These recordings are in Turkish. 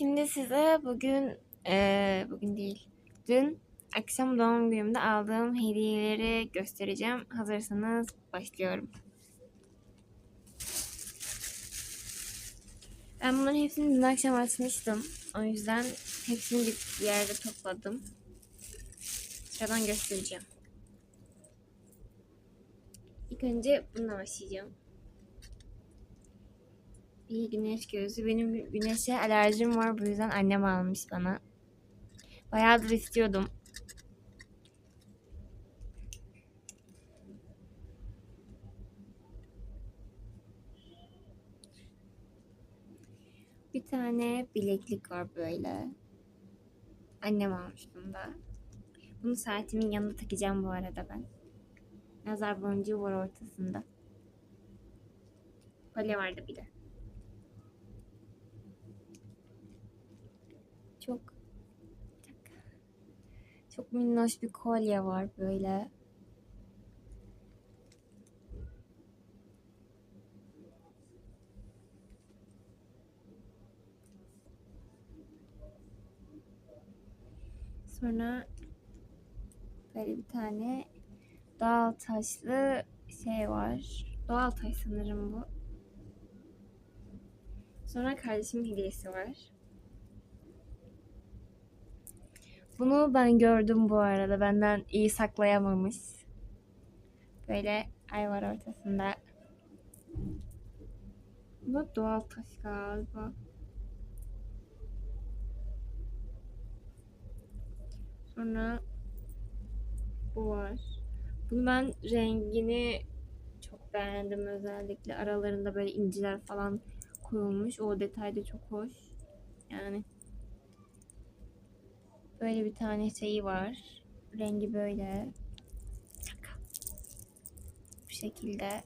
Şimdi size bugün, eee, bugün değil, dün akşam doğum günümde aldığım hediyeleri göstereceğim. Hazırsanız başlıyorum. Ben bunların hepsini dün akşam açmıştım. O yüzden hepsini bir yerde topladım. Sıradan göstereceğim. İlk önce bununla başlayacağım. İyi güneş gözü. Benim güneşe alerjim var. Bu yüzden annem almış bana. Bayağıdır istiyordum. Bir tane bileklik var böyle. Annem almış bunu da. Bunu saatimin yanında takacağım bu arada ben. Nazar boncuğu var ortasında. Kolye vardı bir de. Çok bir dakika. Çok minnoş bir kolye var böyle. Sonra böyle bir tane doğal taşlı şey var. Doğal taş sanırım bu. Sonra kardeşimin hediyesi var. Bunu ben gördüm bu arada. Benden iyi saklayamamış. Böyle ay var ortasında. Bu doğal taş galiba. Sonra bu var. Bunu ben rengini çok beğendim özellikle. Aralarında böyle inciler falan koyulmuş. O detay da çok hoş. Yani Böyle bir tane şeyi var. Rengi böyle. Bu şekilde.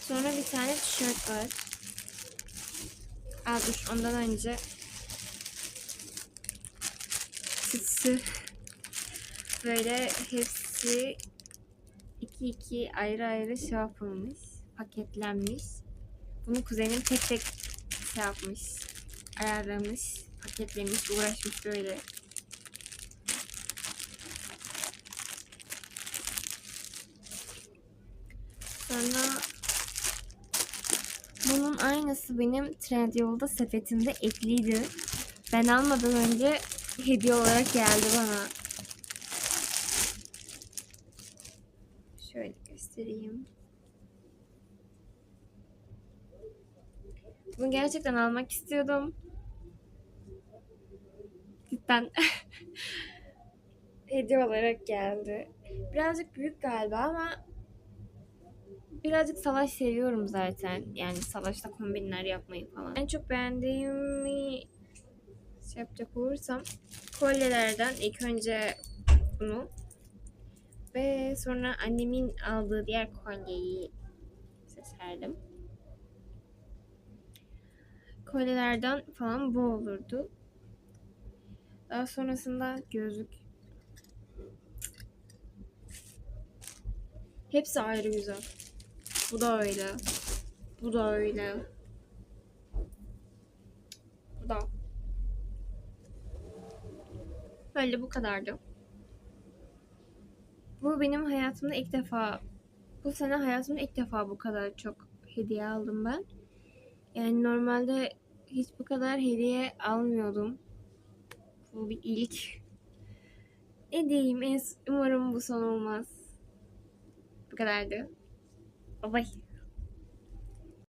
Sonra bir tane tişört var. Aa dur ondan önce böyle hepsi iki iki ayrı ayrı şey yapılmış, paketlenmiş. Bunu kuzenim tek tek şey yapmış, ayarlamış, paketlemiş, uğraşmış böyle. Sonra bunun aynısı benim Trendyol'da sepetimde ekliydi. Ben almadan önce hediye olarak geldi bana. Göstereyim. Bunu gerçekten almak istiyordum. Cidden hediye olarak geldi. Birazcık büyük galiba ama birazcık savaş seviyorum zaten. Yani savaşta kombinler yapmayı falan. En çok beğendiğimi şey yapacak olursam kolyelerden ilk önce bunu ve sonra annemin aldığı diğer kolyeyi seçerdim. Kolyelerden falan bu olurdu. Daha sonrasında gözlük. Hepsi ayrı güzel. Bu da öyle. Bu da öyle. Bu da. Böyle bu kadardı. Bu benim hayatımda ilk defa bu sene hayatımda ilk defa bu kadar çok hediye aldım ben. Yani normalde hiç bu kadar hediye almıyordum. Bu bir ilk. Ne diyeyim? Umarım bu son olmaz. Bu kadardı. Bye bye.